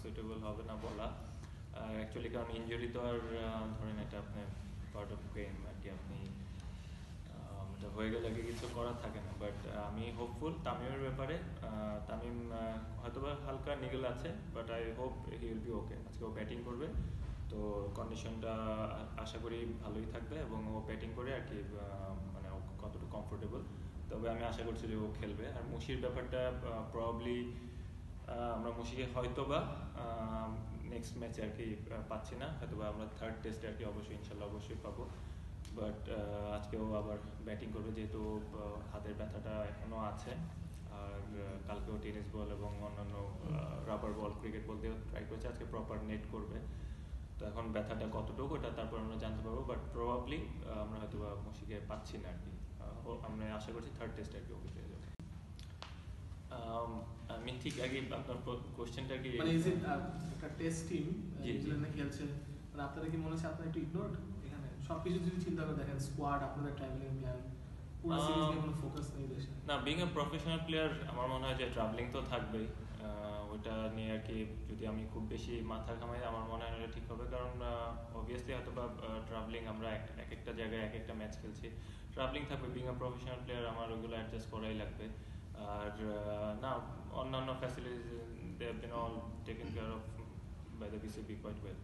Suitable হবে না বলা। অ্যাকচুয়ালি কারণ ইনজুরি তো আর ধরেন এটা আপনার পার্ট অফ গেম আর কি আপনি এটা হয়ে গেলে কি কিছু করার থাকে না। বাট আমি হোপফুল তামিমের ব্যাপারে তামিম আহ, হয়তোবা হালকা নিগেল আছে but I hope he will be okay আজকে ও ব্যাটিং করবে তো কন্ডিশনটা আশা করি ভালোই থাকবে এবং ও ব্যাটিং করে আর কি মানে ও কতটুকু কমফোর্টেবল তবে আমি আশা করছি যে ও খেলবে। আর মুশির ব্যাপারটা প্রবাবলি আমরা মুশিকে হয়তোবা নেক্সট ম্যাচে আর কি পাচ্ছি না। হয়তোবা আমরা থার্ড টেস্টে আর কি অবশ্যই, ইনশাল্লাহ অবশ্যই পাবো। বাট আজকেও আবার ব্যাটিং করবে যেহেতু হাতের ব্যথাটা এখনও আছে। আর কালকেও টেনিস বল এবং অন্যান্য রাবার বল ক্রিকেট বল দিয়েও ট্রাই করেছে। আজকে প্রপার নেট করবে। তো এখন ব্যথাটা কতটুকু, ওটা তারপর আমরা জানতে পারব। বাট প্রবাবলি আমরা হয়তো মুশিকে পাচ্ছি না আর কি। আমরা আশা করছি থার্ড টেস্ট আর কি ওকে পেয়ে যাব। আম, আমি ঠিক আগে আপনার কোশ্চেনটা কি মানে ইজ ইট একটা টেস্ট টিম। নিউজিল্যান্ডে খেলছে? মানে আপনাদের কি মনে হচ্ছে আপনারা একটু এখানে? সবকিছু যদি চিন্তা করে দেখেন স্কোয়াড আপনাদের ট্রাভেলিং প্ল্যান পুরো সিরিজ নিয়ে Um, কোনো ফোকাস নেই দেশে। না বিং এ প্রফেশনাল প্লেয়ার আমার মনে হয় যে ট্রাভেলিং তো থাকবেই। ওইটা নিয়ে আর কি যদি আমি খুব বেশি মাথা ঘামাই আমার মনে হয় ঠিক হবে। কারণ অবভিয়াসলি হয়তো বা ট্রাভেলিং আমরা এক এক একটা জায়গায় এক একটা ম্যাচ খেলছি। ট্রাভেলিং থাকবে বিং এ প্রফেশনাল প্লেয়ার আমার ওগুলো অ্যাডজাস্ট করাই লাগবে। আর না অন্যান্য facilities they have been all taken care of by the BCB quite well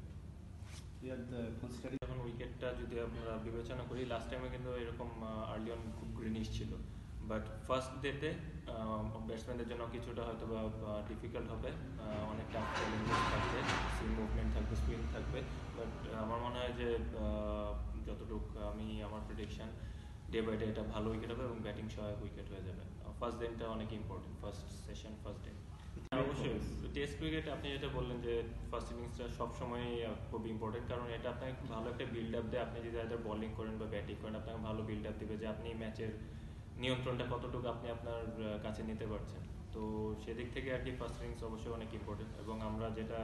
এখন উইকেটটা যদি আমরা বিবেচনা করি লাস্ট টাইমে কিন্তু এরকম আর্লি অন খুব গ্রিনিশ ছিল। বাট ফার্স্ট ডেতে ব্যাটসম্যানদের জন্য কিছুটা হয়তো বা ডিফিকাল্ট হবে। অনেক টাফ চ্যালেঞ্জেস থাকবে সিম মুভমেন্ট থাকবে স্পিন থাকবে। বাট আমার মনে হয় যে যতটুকু আমি আমার প্রেডিকশন ডে বাই ডে এটা ভালো উইকেট হবে এবং ব্যাটিং সহায়ক উইকেট হয়ে যাবে। ফার্স্ট দিনটা অনেক important first session first day অবশ্যই। টেস্ট ক্রিকেট আপনি যেটা বললেন যে ফার্স্ট ইনিংসটা সবসময় খুব ইম্পর্টেন্ট কারণ এটা আপনাকে ভালো একটা বিল্ড আপ দেয়। আপনি যদি আইদার বোলিং করেন বা ব্যাটিং করেন আপনাকে ভালো বিল্ড আপ দেবে যে আপনি ম্যাচের নিয়ন্ত্রণটা কতটুকু আপনি আপনার কাছে নিতে পারছেন। তো সেদিক থেকে আর কি ফার্স্ট ইনিংস অবশ্যই অনেক ইম্পর্টেন্ট এবং আমরা যেটা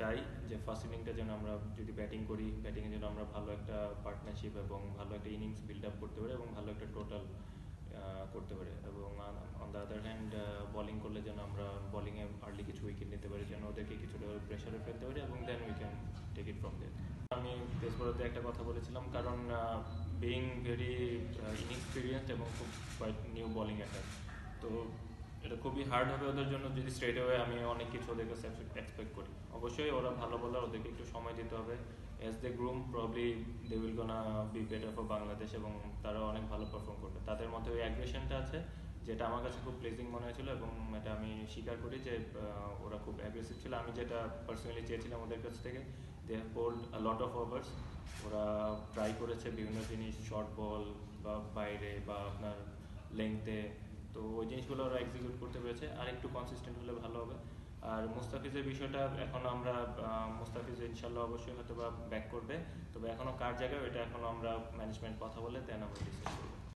চাই যে ফার্স্ট ইনিংটা যেন আমরা যদি ব্যাটিং করি ব্যাটিংয়ের জন্য আমরা ভালো একটা পার্টনারশিপ এবং ভালো একটা ইনিংস বিল্ড আপ করতে পারি এবং ভালো একটা টোটাল করতে পারি। এবং on the other hand bowling করলে যেন আমরা বোলিংয়ে আর্লি কিছু উইকেট নিতে পারি, যেন ওদেরকে কিছুটা প্রেশারে ফেলতে পারি এবং then we can take it from there আমি ফেসবুকে একটা কথা বলেছিলাম, কারণ বিং ভেরি ইনএক্সপিরিয়েন্সড এবং খুব নিউ বোলিং অ্যাটাক তো এটা খুবই হার্ড হবে ওদের জন্য যদি স্ট্রেট ওয়ে আমি অনেক কিছু ওদের কাছে এক্সপেক্ট করি। অবশ্যই ওরা ভালো বলার ওদেরকে একটু সময় দিতে হবে। As they groom probably they will gonna be better for Bangladesh এবং তারা অনেক ভালো পারফর্ম করবে। তাদের মধ্যে ওই অ্যাগ্রেশনটা আছে, যেটা আমার কাছে খুব প্লেজিং মনে হয়েছিল এবং এটা আমি স্বীকার করি যে ওরা খুব অ্যাগ্রেসিভ ছিল। আমি যেটা পার্সোনালি চেয়েছিলাম ওদের কাছ থেকে they have bowled lot of overs ওরা ট্রাই করেছে বিভিন্ন জিনিস শর্ট বল বা বাইরে বা আপনার লেংথে তো ওই জিনিসগুলো ওরা এক্সিকিউট করতে পেরেছে। আর একটু কনসিস্টেন্ট হলে ভালো হবে। আর মুস্তাফিজের বিষয়টা এখন আমরা মুস্তাফিজ ইনশাল্লাহ অবশ্যই হয়তো বা ব্যাক করবে। তবে এখনও কার জায়গায়, ওইটা এখনও আমরা ম্যানেজমেন্ট কথা বলে দেন ডিসাইড করব।